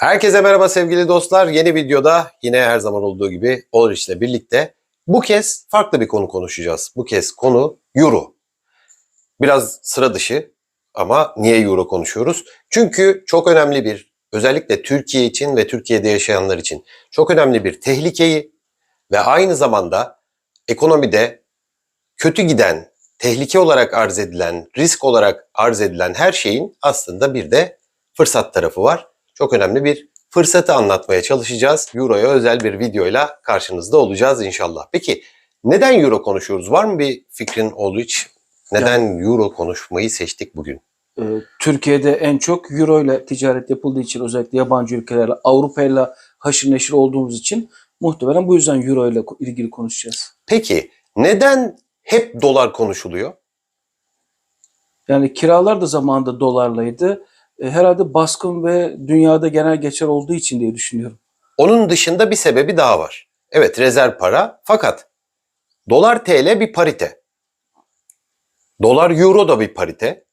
Herkese merhaba sevgili dostlar. Yeni videoda yine her zaman olduğu gibi Olur ile birlikte bu kez farklı bir konu konuşacağız. Bu kez konu Euro. Biraz sıra dışı ama niye Euro konuşuyoruz? Çünkü çok önemli bir özellikle Türkiye için ve Türkiye'de yaşayanlar için çok önemli bir tehlikeyi ve aynı zamanda ekonomide kötü giden, tehlike olarak arz edilen, risk olarak arz edilen her şeyin aslında bir de fırsat tarafı var. Çok önemli bir fırsatı anlatmaya çalışacağız. Euro'ya özel bir videoyla karşınızda olacağız inşallah. Peki neden Euro konuşuyoruz? Var mı bir fikrin olduğu hiç? Neden Euro konuşmayı seçtik bugün? Ee, Türkiye'de en çok euro ile ticaret yapıldığı için özellikle yabancı ülkelerle Avrupa ile haşır neşir olduğumuz için muhtemelen bu yüzden euro ile ilgili konuşacağız. Peki neden hep dolar konuşuluyor? Yani kiralar da zamanında dolarlaydı. E, herhalde baskın ve dünyada genel geçer olduğu için diye düşünüyorum. Onun dışında bir sebebi daha var. Evet rezerv para fakat dolar TL bir parite. Dolar euro da bir parite.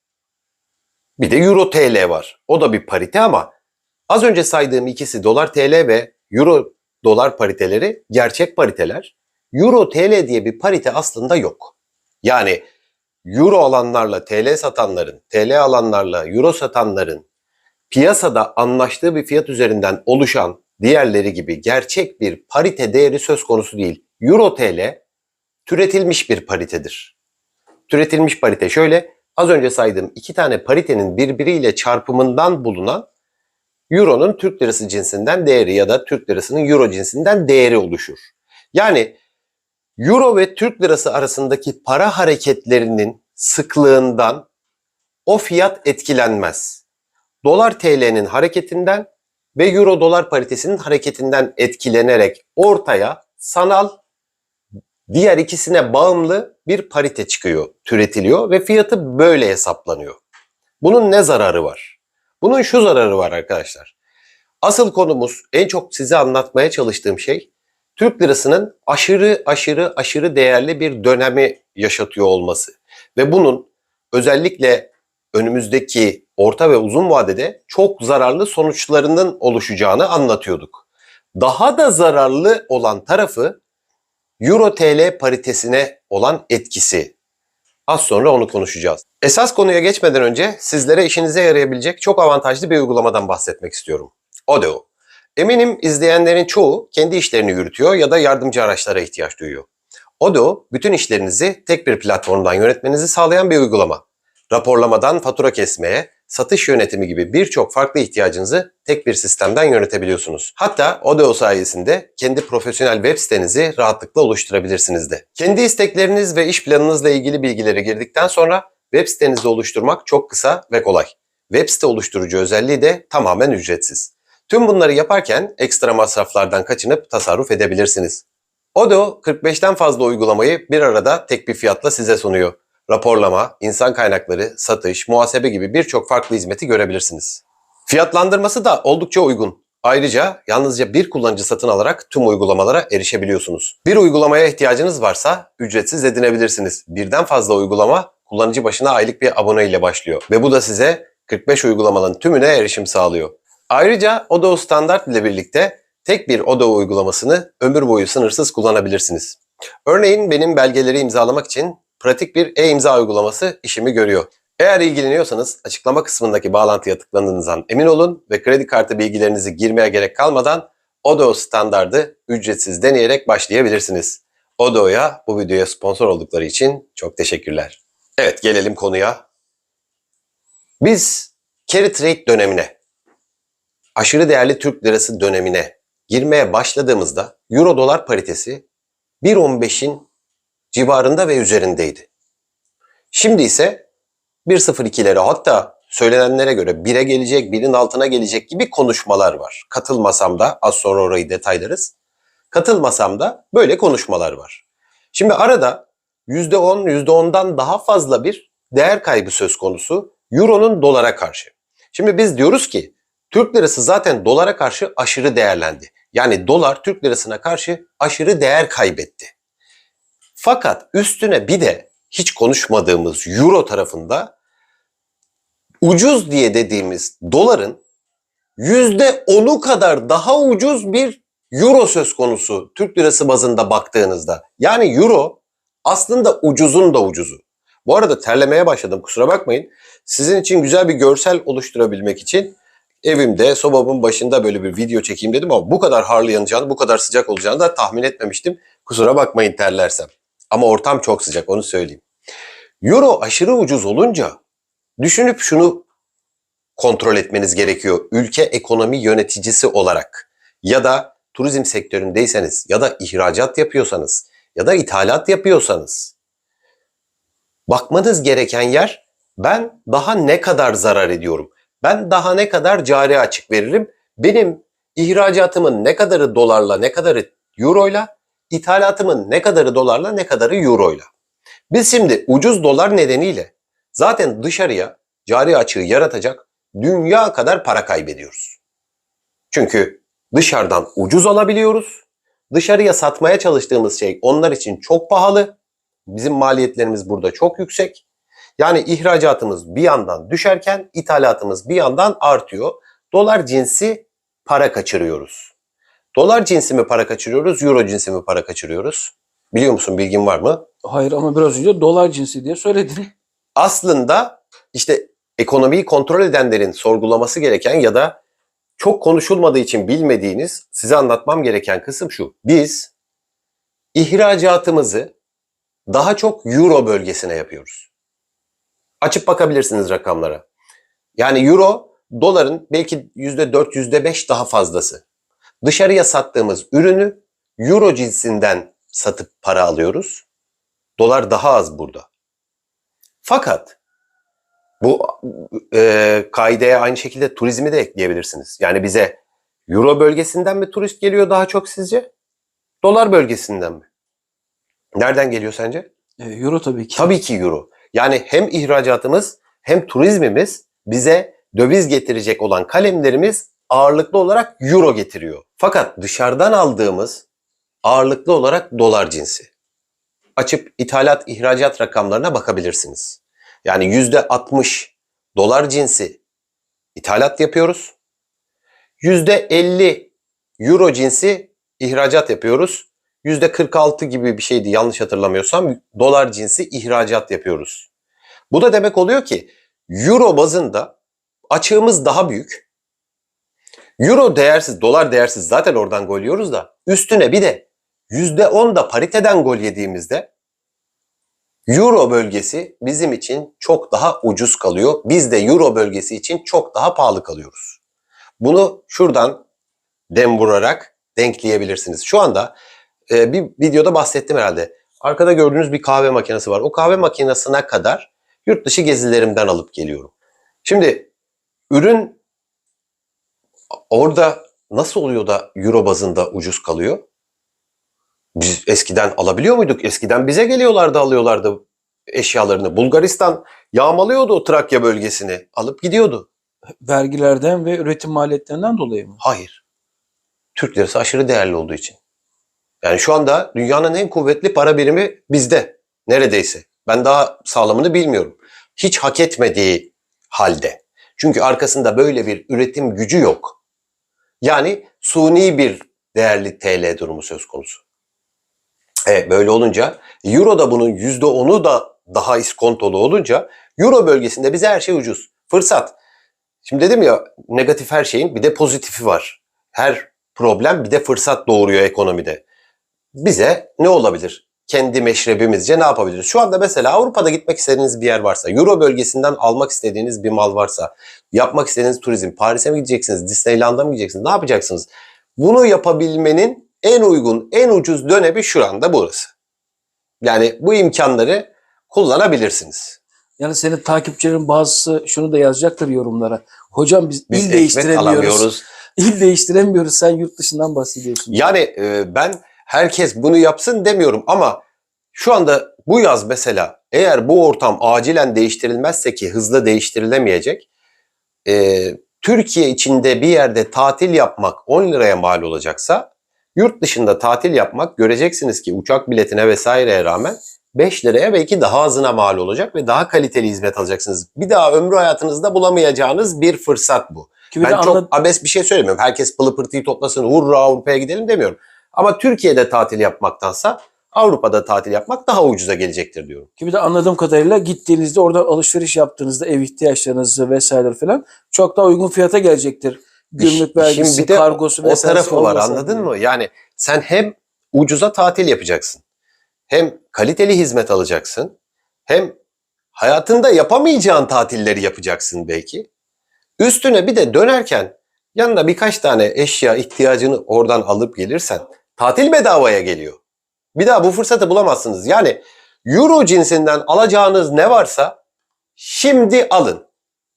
Bir de euro TL var. O da bir parite ama az önce saydığım ikisi dolar TL ve euro dolar pariteleri gerçek pariteler. Euro TL diye bir parite aslında yok. Yani euro alanlarla TL satanların, TL alanlarla euro satanların piyasada anlaştığı bir fiyat üzerinden oluşan diğerleri gibi gerçek bir parite değeri söz konusu değil. Euro TL türetilmiş bir paritedir. Türetilmiş parite şöyle, az önce saydığım iki tane paritenin birbiriyle çarpımından bulunan Euro'nun Türk lirası cinsinden değeri ya da Türk lirasının Euro cinsinden değeri oluşur. Yani Euro ve Türk lirası arasındaki para hareketlerinin sıklığından o fiyat etkilenmez. Dolar TL'nin hareketinden ve Euro dolar paritesinin hareketinden etkilenerek ortaya sanal diğer ikisine bağımlı bir parite çıkıyor, türetiliyor ve fiyatı böyle hesaplanıyor. Bunun ne zararı var? Bunun şu zararı var arkadaşlar. Asıl konumuz en çok size anlatmaya çalıştığım şey Türk lirasının aşırı aşırı aşırı değerli bir dönemi yaşatıyor olması. Ve bunun özellikle önümüzdeki orta ve uzun vadede çok zararlı sonuçlarının oluşacağını anlatıyorduk. Daha da zararlı olan tarafı Euro TL paritesine olan etkisi. Az sonra onu konuşacağız. Esas konuya geçmeden önce sizlere işinize yarayabilecek çok avantajlı bir uygulamadan bahsetmek istiyorum. Odeo. Eminim izleyenlerin çoğu kendi işlerini yürütüyor ya da yardımcı araçlara ihtiyaç duyuyor. Odeo, bütün işlerinizi tek bir platformdan yönetmenizi sağlayan bir uygulama. Raporlamadan fatura kesmeye, satış yönetimi gibi birçok farklı ihtiyacınızı tek bir sistemden yönetebiliyorsunuz. Hatta Odeo sayesinde kendi profesyonel web sitenizi rahatlıkla oluşturabilirsiniz de. Kendi istekleriniz ve iş planınızla ilgili bilgileri girdikten sonra web sitenizi oluşturmak çok kısa ve kolay. Web site oluşturucu özelliği de tamamen ücretsiz. Tüm bunları yaparken ekstra masraflardan kaçınıp tasarruf edebilirsiniz. Odeo 45'ten fazla uygulamayı bir arada tek bir fiyatla size sunuyor. Raporlama, insan kaynakları, satış, muhasebe gibi birçok farklı hizmeti görebilirsiniz. Fiyatlandırması da oldukça uygun. Ayrıca yalnızca bir kullanıcı satın alarak tüm uygulamalara erişebiliyorsunuz. Bir uygulamaya ihtiyacınız varsa ücretsiz edinebilirsiniz. Birden fazla uygulama kullanıcı başına aylık bir abone ile başlıyor. Ve bu da size 45 uygulamanın tümüne erişim sağlıyor. Ayrıca Odoo Standart ile birlikte tek bir Odoo uygulamasını ömür boyu sınırsız kullanabilirsiniz. Örneğin benim belgeleri imzalamak için pratik bir e-imza uygulaması işimi görüyor. Eğer ilgileniyorsanız açıklama kısmındaki bağlantıya tıkladığınızdan emin olun ve kredi kartı bilgilerinizi girmeye gerek kalmadan Odoo standardı ücretsiz deneyerek başlayabilirsiniz. Odoo'ya bu videoya sponsor oldukları için çok teşekkürler. Evet gelelim konuya. Biz carry trade dönemine, aşırı değerli Türk lirası dönemine girmeye başladığımızda euro dolar paritesi 1.15'in civarında ve üzerindeydi. Şimdi ise 1.02'lere hatta söylenenlere göre 1'e gelecek, 1'in altına gelecek gibi konuşmalar var. Katılmasam da az sonra orayı detaylarız. Katılmasam da böyle konuşmalar var. Şimdi arada %10, %10'dan daha fazla bir değer kaybı söz konusu Euro'nun dolara karşı. Şimdi biz diyoruz ki Türk lirası zaten dolara karşı aşırı değerlendi. Yani dolar Türk lirasına karşı aşırı değer kaybetti. Fakat üstüne bir de hiç konuşmadığımız euro tarafında ucuz diye dediğimiz doların %10'u kadar daha ucuz bir euro söz konusu Türk lirası bazında baktığınızda. Yani euro aslında ucuzun da ucuzu. Bu arada terlemeye başladım kusura bakmayın. Sizin için güzel bir görsel oluşturabilmek için evimde sobamın başında böyle bir video çekeyim dedim ama bu kadar harlı yanacağını, bu kadar sıcak olacağını da tahmin etmemiştim. Kusura bakmayın terlersem. Ama ortam çok sıcak onu söyleyeyim. Euro aşırı ucuz olunca düşünüp şunu kontrol etmeniz gerekiyor. Ülke ekonomi yöneticisi olarak ya da turizm sektöründeyseniz ya da ihracat yapıyorsanız ya da ithalat yapıyorsanız bakmanız gereken yer ben daha ne kadar zarar ediyorum? Ben daha ne kadar cari açık veririm? Benim ihracatımın ne kadarı dolarla, ne kadarı euroyla, ithalatımın ne kadarı dolarla, ne kadarı euroyla. Biz şimdi ucuz dolar nedeniyle zaten dışarıya cari açığı yaratacak dünya kadar para kaybediyoruz. Çünkü dışarıdan ucuz alabiliyoruz. Dışarıya satmaya çalıştığımız şey onlar için çok pahalı. Bizim maliyetlerimiz burada çok yüksek. Yani ihracatımız bir yandan düşerken ithalatımız bir yandan artıyor. Dolar cinsi para kaçırıyoruz. Dolar cinsi mi para kaçırıyoruz, euro cinsi mi para kaçırıyoruz? Biliyor musun bilgin var mı? Hayır ama biraz önce dolar cinsi diye söyledin. aslında işte ekonomiyi kontrol edenlerin sorgulaması gereken ya da çok konuşulmadığı için bilmediğiniz size anlatmam gereken kısım şu. Biz ihracatımızı daha çok euro bölgesine yapıyoruz. Açıp bakabilirsiniz rakamlara. Yani euro doların belki %4 %5 daha fazlası. Dışarıya sattığımız ürünü euro cinsinden satıp para alıyoruz. Dolar daha az burada. Fakat bu e, kaideye aynı şekilde turizmi de ekleyebilirsiniz. Yani bize Euro bölgesinden mi turist geliyor daha çok sizce? Dolar bölgesinden mi? Nereden geliyor sence? E, Euro tabii ki. Tabii ki Euro. Yani hem ihracatımız hem turizmimiz bize döviz getirecek olan kalemlerimiz ağırlıklı olarak Euro getiriyor. Fakat dışarıdan aldığımız ağırlıklı olarak dolar cinsi. Açıp ithalat ihracat rakamlarına bakabilirsiniz. Yani %60 dolar cinsi ithalat yapıyoruz. %50 euro cinsi ihracat yapıyoruz. %46 gibi bir şeydi yanlış hatırlamıyorsam dolar cinsi ihracat yapıyoruz. Bu da demek oluyor ki euro bazında açığımız daha büyük. Euro değersiz, dolar değersiz zaten oradan gol yiyoruz da üstüne bir de %10 da pariteden gol yediğimizde Euro bölgesi bizim için çok daha ucuz kalıyor. Biz de Euro bölgesi için çok daha pahalı kalıyoruz. Bunu şuradan dem vurarak denkleyebilirsiniz. Şu anda e, bir videoda bahsettim herhalde. Arkada gördüğünüz bir kahve makinesi var. O kahve makinesine kadar yurt dışı gezilerimden alıp geliyorum. Şimdi ürün orada nasıl oluyor da euro bazında ucuz kalıyor? Biz eskiden alabiliyor muyduk? Eskiden bize geliyorlardı alıyorlardı eşyalarını. Bulgaristan yağmalıyordu o Trakya bölgesini. Alıp gidiyordu. Vergilerden ve üretim maliyetlerinden dolayı mı? Hayır. Türk lirası aşırı değerli olduğu için. Yani şu anda dünyanın en kuvvetli para birimi bizde. Neredeyse. Ben daha sağlamını bilmiyorum. Hiç hak etmediği halde. Çünkü arkasında böyle bir üretim gücü yok. Yani suni bir değerli TL durumu söz konusu. Evet böyle olunca Euro da bunun %10'u da daha iskontolu olunca Euro bölgesinde bize her şey ucuz. Fırsat. Şimdi dedim ya negatif her şeyin bir de pozitifi var. Her problem bir de fırsat doğuruyor ekonomide. Bize ne olabilir? Kendi meşrebimizce ne yapabiliriz? Şu anda mesela Avrupa'da gitmek istediğiniz bir yer varsa, Euro bölgesinden almak istediğiniz bir mal varsa, yapmak istediğiniz turizm, Paris'e mi gideceksiniz, Disneyland'a mı gideceksiniz, ne yapacaksınız? Bunu yapabilmenin en uygun, en ucuz dönemi şu anda burası. Yani bu imkanları kullanabilirsiniz. Yani senin takipçilerin bazısı şunu da yazacaktır yorumlara. Hocam biz, Biz il değiştiremiyoruz. alamıyoruz. İl değiştiremiyoruz. Sen yurt dışından bahsediyorsun. Yani e, ben herkes bunu yapsın demiyorum ama şu anda bu yaz mesela eğer bu ortam acilen değiştirilmezse ki hızlı değiştirilemeyecek e, Türkiye içinde bir yerde tatil yapmak 10 liraya mal olacaksa yurt dışında tatil yapmak göreceksiniz ki uçak biletine vesaireye rağmen 5 liraya belki daha azına mal olacak ve daha kaliteli hizmet alacaksınız. Bir daha ömrü hayatınızda bulamayacağınız bir fırsat bu. Kimi ben çok anla- abes bir şey söylemiyorum. Herkes pılı pırtıyı toplasın, hurra Avrupa'ya gidelim demiyorum. Ama Türkiye'de tatil yapmaktansa Avrupa'da tatil yapmak daha ucuza gelecektir diyorum. Gibi de anladığım kadarıyla gittiğinizde orada alışveriş yaptığınızda ev ihtiyaçlarınızı vesaire falan çok daha uygun fiyata gelecektir. Gümrük vergisi, işin bir de kargosu o vesaire. tarafı var anladın mı? Yani sen hem ucuza tatil yapacaksın. Hem kaliteli hizmet alacaksın. Hem hayatında yapamayacağın tatilleri yapacaksın belki. Üstüne bir de dönerken yanına birkaç tane eşya ihtiyacını oradan alıp gelirsen tatil bedavaya geliyor. Bir daha bu fırsatı bulamazsınız. Yani euro cinsinden alacağınız ne varsa şimdi alın.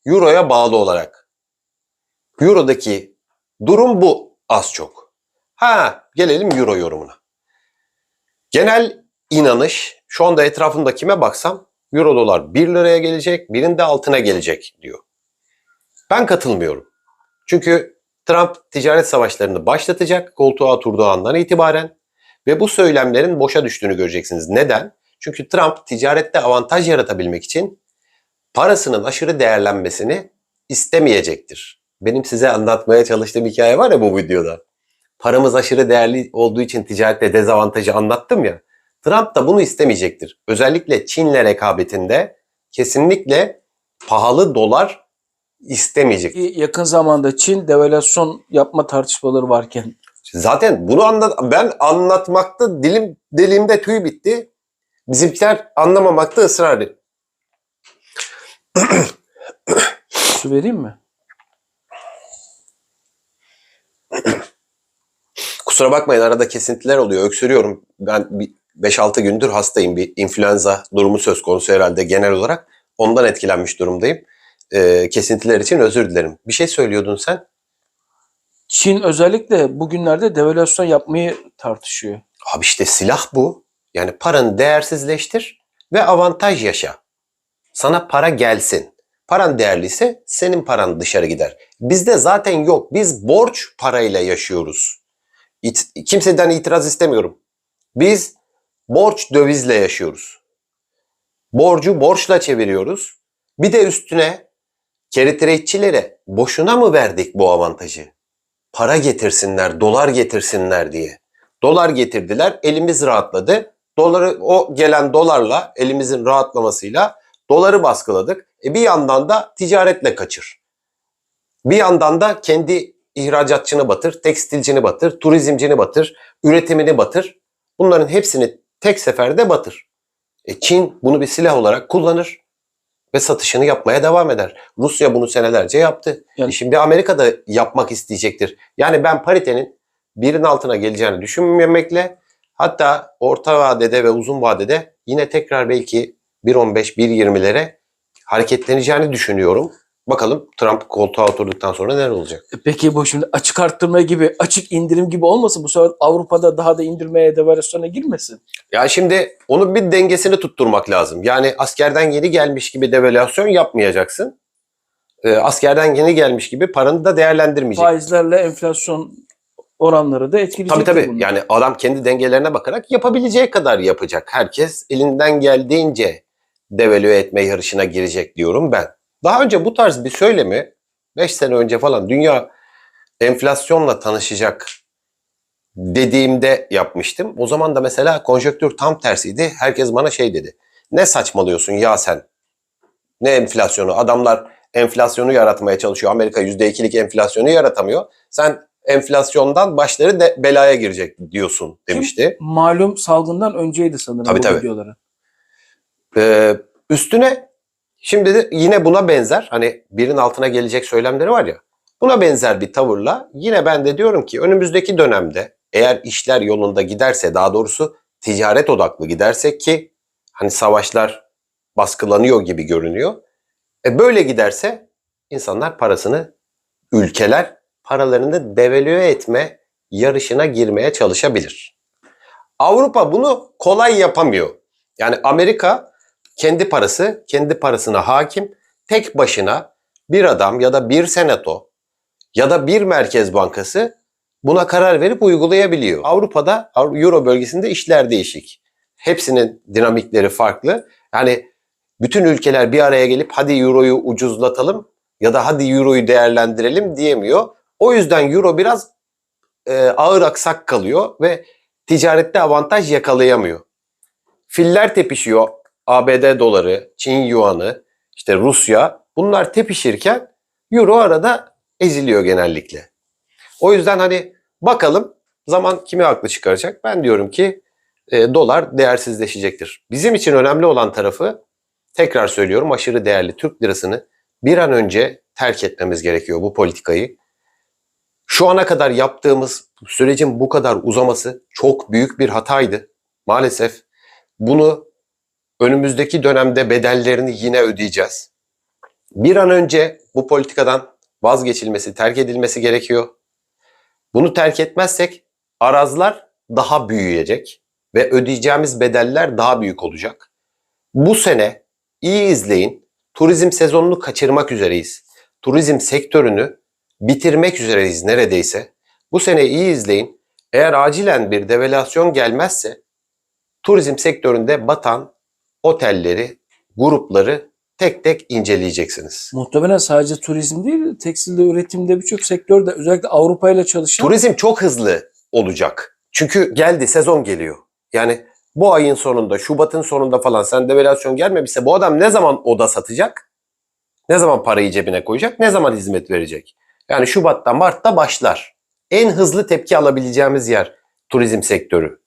Euroya bağlı olarak. Euro'daki durum bu az çok. Ha gelelim Euro yorumuna. Genel inanış şu anda etrafımda kime baksam Euro dolar 1 liraya gelecek birinde altına gelecek diyor. Ben katılmıyorum. Çünkü Trump ticaret savaşlarını başlatacak koltuğa oturduğu andan itibaren ve bu söylemlerin boşa düştüğünü göreceksiniz. Neden? Çünkü Trump ticarette avantaj yaratabilmek için parasının aşırı değerlenmesini istemeyecektir. Benim size anlatmaya çalıştığım hikaye var ya bu videoda. Paramız aşırı değerli olduğu için ticarette dezavantajı anlattım ya. Trump da bunu istemeyecektir. Özellikle Çin'le rekabetinde kesinlikle pahalı dolar istemeyecek. Yakın zamanda Çin devalüasyon yapma tartışmaları varken Zaten bunu anlat ben anlatmakta dilim deliğimde tüy bitti. Bizimkiler anlamamakta ısrar ediyor. su vereyim mi? Kusura bakmayın arada kesintiler oluyor. Öksürüyorum. Ben bir 5-6 gündür hastayım. Bir influenza durumu söz konusu herhalde genel olarak. Ondan etkilenmiş durumdayım. Ee, kesintiler için özür dilerim. Bir şey söylüyordun sen. Çin özellikle bugünlerde devalüasyon yapmayı tartışıyor. Abi işte silah bu. Yani paranı değersizleştir ve avantaj yaşa. Sana para gelsin. Paran değerliyse senin paran dışarı gider. Bizde zaten yok. Biz borç parayla yaşıyoruz. İt- kimseden itiraz istemiyorum. Biz borç dövizle yaşıyoruz. Borcu borçla çeviriyoruz. Bir de üstüne keritireççilere boşuna mı verdik bu avantajı? Para getirsinler, dolar getirsinler diye. Dolar getirdiler, elimiz rahatladı. Doları o gelen dolarla elimizin rahatlamasıyla doları baskıladık. E bir yandan da ticaretle kaçır. Bir yandan da kendi ihracatçını batır, tekstilcini batır, turizmcini batır, üretimini batır. Bunların hepsini tek seferde batır. E Çin bunu bir silah olarak kullanır ve satışını yapmaya devam eder. Rusya bunu senelerce yaptı. Yani- E Şimdi Amerika da yapmak isteyecektir. Yani ben paritenin birin altına geleceğini düşünmemekle hatta orta vadede ve uzun vadede yine tekrar belki 1.15 1.20'lere hareketleneceğini düşünüyorum. Bakalım Trump koltuğa oturduktan sonra neler olacak? E Peki bu şimdi açık arttırma gibi, açık indirim gibi olmasın? Bu sefer Avrupa'da daha da indirmeye, devalüasyona girmesin. Ya şimdi onun bir dengesini tutturmak lazım. Yani askerden yeni gelmiş gibi devalüasyon yapmayacaksın. Ee, askerden yeni gelmiş gibi paranı da değerlendirmeyeceksin. Faizlerle enflasyon oranları da etkileyecek. Tabii tabii. Yani adam kendi dengelerine bakarak yapabileceği kadar yapacak. Herkes elinden geldiğince devalüe etme yarışına girecek diyorum ben. Daha önce bu tarz bir söylemi 5 sene önce falan dünya enflasyonla tanışacak dediğimde yapmıştım. O zaman da mesela konjöktür tam tersiydi. Herkes bana şey dedi. Ne saçmalıyorsun ya sen? Ne enflasyonu? Adamlar enflasyonu yaratmaya çalışıyor. Amerika %2'lik enflasyonu yaratamıyor. Sen enflasyondan başları de belaya girecek diyorsun demişti. Malum salgından önceydi sanırım Tabii, bu tabii. videoları. Ee, üstüne şimdi de yine buna benzer hani birin altına gelecek söylemleri var ya. Buna benzer bir tavırla yine ben de diyorum ki önümüzdeki dönemde eğer işler yolunda giderse daha doğrusu ticaret odaklı giderse ki hani savaşlar baskılanıyor gibi görünüyor. E böyle giderse insanlar parasını ülkeler paralarını devalüe etme yarışına girmeye çalışabilir. Avrupa bunu kolay yapamıyor. Yani Amerika kendi parası, kendi parasına hakim. Tek başına bir adam ya da bir senato ya da bir merkez bankası buna karar verip uygulayabiliyor. Avrupa'da, Euro bölgesinde işler değişik. Hepsinin dinamikleri farklı. Yani bütün ülkeler bir araya gelip hadi Euro'yu ucuzlatalım, ya da hadi euroyu değerlendirelim diyemiyor. O yüzden euro biraz e, ağır aksak kalıyor ve ticarette avantaj yakalayamıyor. Filler tepişiyor. ABD doları, Çin yuanı, işte Rusya bunlar tepişirken euro arada eziliyor genellikle. O yüzden hani bakalım zaman kimi haklı çıkaracak? Ben diyorum ki e, dolar değersizleşecektir. Bizim için önemli olan tarafı tekrar söylüyorum aşırı değerli Türk lirasını bir an önce terk etmemiz gerekiyor bu politikayı. Şu ana kadar yaptığımız sürecin bu kadar uzaması çok büyük bir hataydı. Maalesef bunu önümüzdeki dönemde bedellerini yine ödeyeceğiz. Bir an önce bu politikadan vazgeçilmesi, terk edilmesi gerekiyor. Bunu terk etmezsek arazlar daha büyüyecek ve ödeyeceğimiz bedeller daha büyük olacak. Bu sene iyi izleyin. Turizm sezonunu kaçırmak üzereyiz. Turizm sektörünü bitirmek üzereyiz neredeyse. Bu sene iyi izleyin. Eğer acilen bir devalüasyon gelmezse turizm sektöründe batan otelleri, grupları tek tek inceleyeceksiniz. Muhtemelen sadece turizm değil, tekstilde, üretimde birçok sektörde özellikle Avrupa ile çalışan Turizm çok hızlı olacak. Çünkü geldi sezon geliyor. Yani bu ayın sonunda, Şubat'ın sonunda falan sen devalüasyon gelmemişse bu adam ne zaman oda satacak? Ne zaman parayı cebine koyacak? Ne zaman hizmet verecek? Yani Şubat'ta, Mart'ta başlar. En hızlı tepki alabileceğimiz yer turizm sektörü.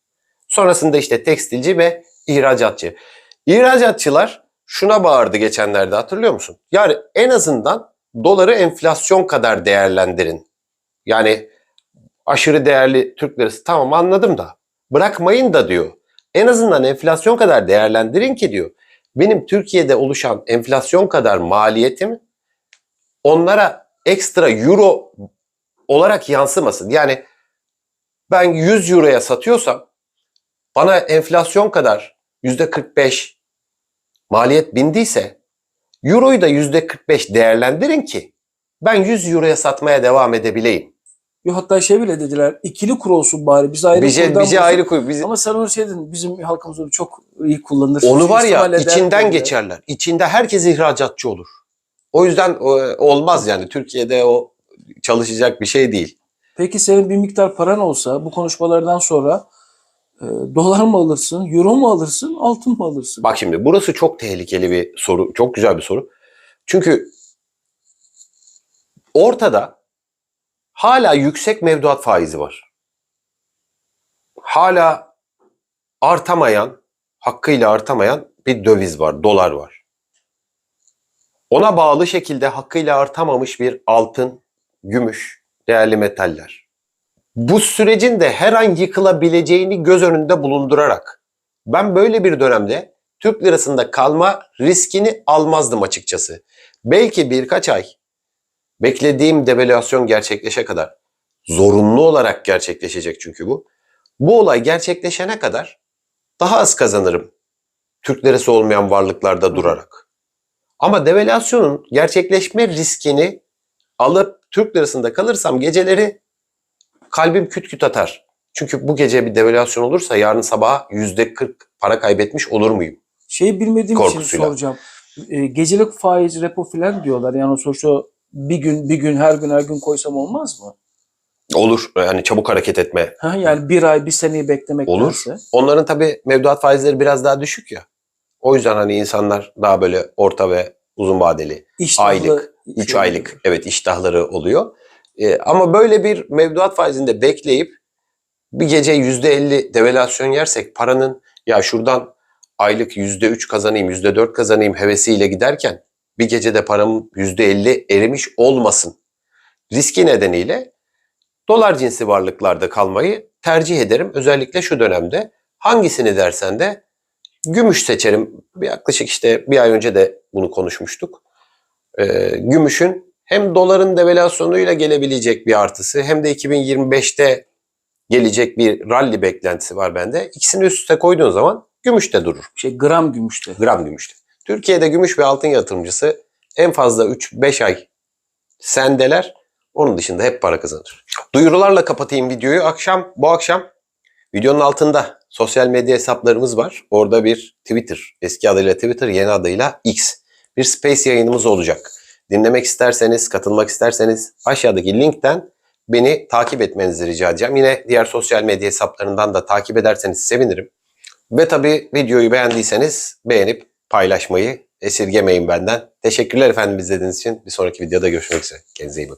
Sonrasında işte tekstilci ve ihracatçı. İhracatçılar şuna bağırdı geçenlerde hatırlıyor musun? Yani en azından doları enflasyon kadar değerlendirin. Yani aşırı değerli Türk lirası tamam anladım da bırakmayın da diyor. En azından enflasyon kadar değerlendirin ki diyor. Benim Türkiye'de oluşan enflasyon kadar maliyetim onlara ekstra euro olarak yansımasın. Yani ben 100 euroya satıyorsam bana enflasyon kadar %45 maliyet bindiyse euroyu da %45 değerlendirin ki ben 100 euroya satmaya devam edebileyim. Yo, hatta şey bile dediler ikili kur olsun bari biz ayrı Bize, kurdan bize bulsun. ayrı koy. Bizi, Ama sen onu şey dedin bizim halkımız onu çok iyi kullanır. onu var ya içinden geçerler. İçinde herkes ihracatçı olur. O yüzden olmaz yani. Türkiye'de o çalışacak bir şey değil. Peki senin bir miktar paran olsa bu konuşmalardan sonra dolar mı alırsın, euro mu alırsın, altın mı alırsın? Bak şimdi burası çok tehlikeli bir soru. Çok güzel bir soru. Çünkü ortada hala yüksek mevduat faizi var. Hala artamayan, hakkıyla artamayan bir döviz var, dolar var. Ona bağlı şekilde hakkıyla artamamış bir altın, gümüş, değerli metaller. Bu sürecin de her an yıkılabileceğini göz önünde bulundurarak ben böyle bir dönemde Türk lirasında kalma riskini almazdım açıkçası. Belki birkaç ay beklediğim devalüasyon gerçekleşe kadar zorunlu olarak gerçekleşecek çünkü bu. Bu olay gerçekleşene kadar daha az kazanırım Türk lirası olmayan varlıklarda durarak. Ama devalüasyonun gerçekleşme riskini alıp Türk lirasında kalırsam geceleri kalbim küt küt atar. Çünkü bu gece bir devalüasyon olursa yarın sabah %40 para kaybetmiş olur muyum? Şeyi bilmediğim için Korkusuyla. soracağım. E, gecelik faiz repo filan diyorlar. Yani sonuçta bir gün bir gün her gün her gün koysam olmaz mı? Olur. Yani çabuk hareket etme. Ha, yani bir ay bir seneyi beklemek Olur. Onların tabii mevduat faizleri biraz daha düşük ya. O yüzden hani insanlar daha böyle orta ve uzun vadeli, aylık, 3 aylık evet iştahları oluyor. Ee, ama böyle bir mevduat faizinde bekleyip bir gece %50 devalüasyon yersek paranın ya şuradan aylık %3 kazanayım, %4 kazanayım hevesiyle giderken bir gecede paramın %50 erimiş olmasın. Riski nedeniyle dolar cinsi varlıklarda kalmayı tercih ederim. Özellikle şu dönemde hangisini dersen de gümüş seçerim. Yaklaşık işte bir ay önce de bunu konuşmuştuk. Ee, gümüşün hem doların devalüasyonuyla gelebilecek bir artısı hem de 2025'te gelecek bir rally beklentisi var bende. İkisini üst üste koyduğun zaman gümüş de durur. Şey gram gümüşte. Gram gümüşte. Türkiye'de gümüş ve altın yatırımcısı en fazla 3-5 ay sendeler. Onun dışında hep para kazanır. Duyurularla kapatayım videoyu. Akşam bu akşam videonun altında sosyal medya hesaplarımız var. Orada bir Twitter, eski adıyla Twitter, yeni adıyla X. Bir Space yayınımız olacak. Dinlemek isterseniz, katılmak isterseniz aşağıdaki linkten beni takip etmenizi rica edeceğim. Yine diğer sosyal medya hesaplarından da takip ederseniz sevinirim. Ve tabii videoyu beğendiyseniz beğenip paylaşmayı esirgemeyin benden. Teşekkürler efendim izlediğiniz için. Bir sonraki videoda görüşmek üzere. Kendinize iyi bakın.